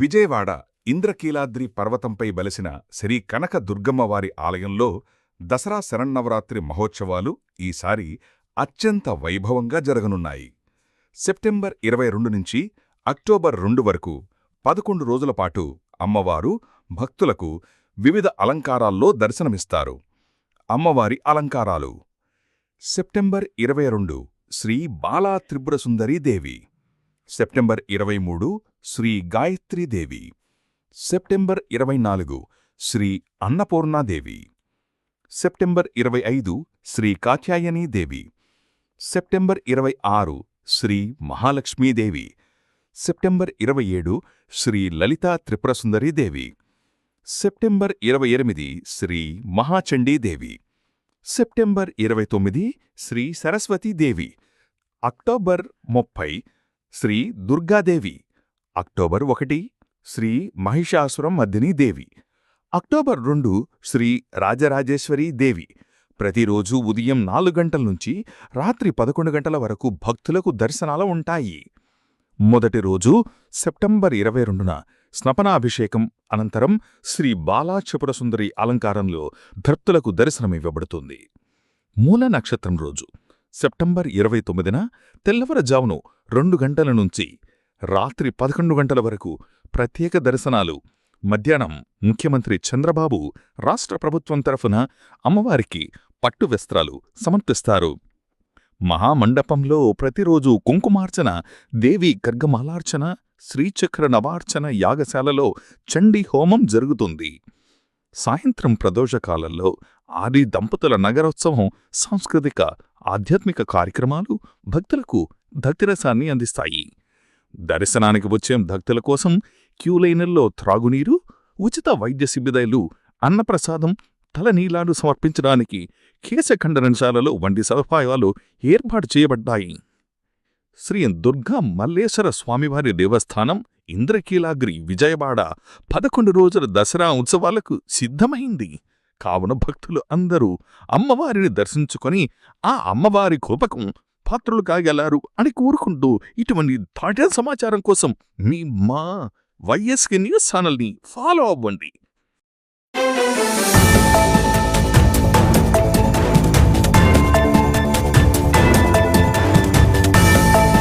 విజయవాడ ఇంద్రకీలాద్రి పర్వతంపై బలసిన శ్రీ కనక దుర్గమ్మవారి ఆలయంలో దసరా శరన్నవరాత్రి మహోత్సవాలు ఈసారి అత్యంత వైభవంగా జరగనున్నాయి. సెప్టెంబర్ ఇరవై రెండు నుంచి అక్టోబర్ రెండు వరకు పదకొండు రోజుల పాటు అమ్మవారు భక్తులకు వివిధ అలంకారాల్లో దర్శనమిస్తారు. అమ్మవారి అలంకారాలు. సెప్టెంబర్ ఇరవై రెండు శ్రీ బాలా త్రిపురసుందరీదేవి సెప్టెంబర్ ఇరవై మూడు శ్రీ గాయత్రీదేవి సెప్టెంబర్ ఇరవై నాలుగు శ్రీ అన్నపూర్ణాదేవి సెప్టెంబర్ ఇరవై ఐదు శ్రీ కాత్యాయనీదేవి సెప్టెంబర్ ఇరవై ఆరు శ్రీ మహాలక్ష్మీదేవి సెప్టెంబర్ ఇరవై ఏడు శ్రీ లలితా త్రిపురసుందరీదేవి సెప్టెంబర్ ఇరవై ఎనిమిది శ్రీ మహాచండీదేవి సెప్టెంబర్ ఇరవై తొమ్మిది శ్రీ సరస్వతీదేవి అక్టోబర్ ముప్పై శ్రీ దుర్గాదేవి. అక్టోబర్ ఒకటి శ్రీ మహిషాసురం మర్దినీదేవి అక్టోబర్ రెండు శ్రీ రాజరాజేశ్వరీ దేవి. ప్రతిరోజూ ఉదయం నాలుగు గంటల నుంచి రాత్రి పదకొండు గంటల వరకు భక్తులకు దర్శనాలు ఉంటాయి. మొదటి రోజు సెప్టెంబర్ ఇరవై రెండున స్నపనాభిషేకం అనంతరం శ్రీ బాలాచపురసుందరి అలంకారంలో భక్తులకు దర్శనమివ్వబడుతుంది. మూల నక్షత్రం రోజు. సెప్టెంబర్ ఇరవై తొమ్మిదిన తెల్లవరజామును రెండు గంటల నుంచి రాత్రి పదకొండు గంటల వరకు ప్రత్యేక దర్శనాలు. మధ్యాహ్నం ముఖ్యమంత్రి చంద్రబాబు రాష్ట్ర ప్రభుత్వం తరఫున అమ్మవారికి పట్టు వస్త్రాలు సమర్పిస్తారు. మహామండపంలో ప్రతిరోజు కుంకుమార్చన దేవి గర్గమాలార్చన శ్రీచక్ర నవార్చన యాగశాలలో చండీ హోమం జరుగుతుంది. సాయంత్రం ప్రదోషకాలంలో ఆది దంపతుల నగరోత్సవం సాంస్కృతిక ఆధ్యాత్మిక కార్యక్రమాలు భక్తులకు భక్తిరసాన్ని అందిస్తాయి. దర్శనానికి వచ్చే భక్తుల కోసం క్యూలైనల్లో త్రాగునీరు ఉచిత వైద్య శిబిరాలు అన్నప్రసాదం తలనీలాలు సమర్పించడానికి కేశఖండనశాలలో వంటి సదుపాయాలు ఏర్పాటు చేయబడ్డాయి. శ్రీ దుర్గా మల్లేశ్వర స్వామివారి దేవస్థానం ఇంద్రకీలాగ్రి విజయవాడ పదకొండు రోజుల దసరా ఉత్సవాలకు సిద్ధమైంది. కావున భక్తులు అందరూ అమ్మవారిని దర్శించుకొని ఆ అమ్మవారి కోపకం పాత్రులు కాగలారు అని కోరుకుంటూ ఇటువంటి తాజా సమాచారం కోసం మీ మా వైఎస్కే న్యూస్ ఛానల్ని ఫాలో అవ్వండి.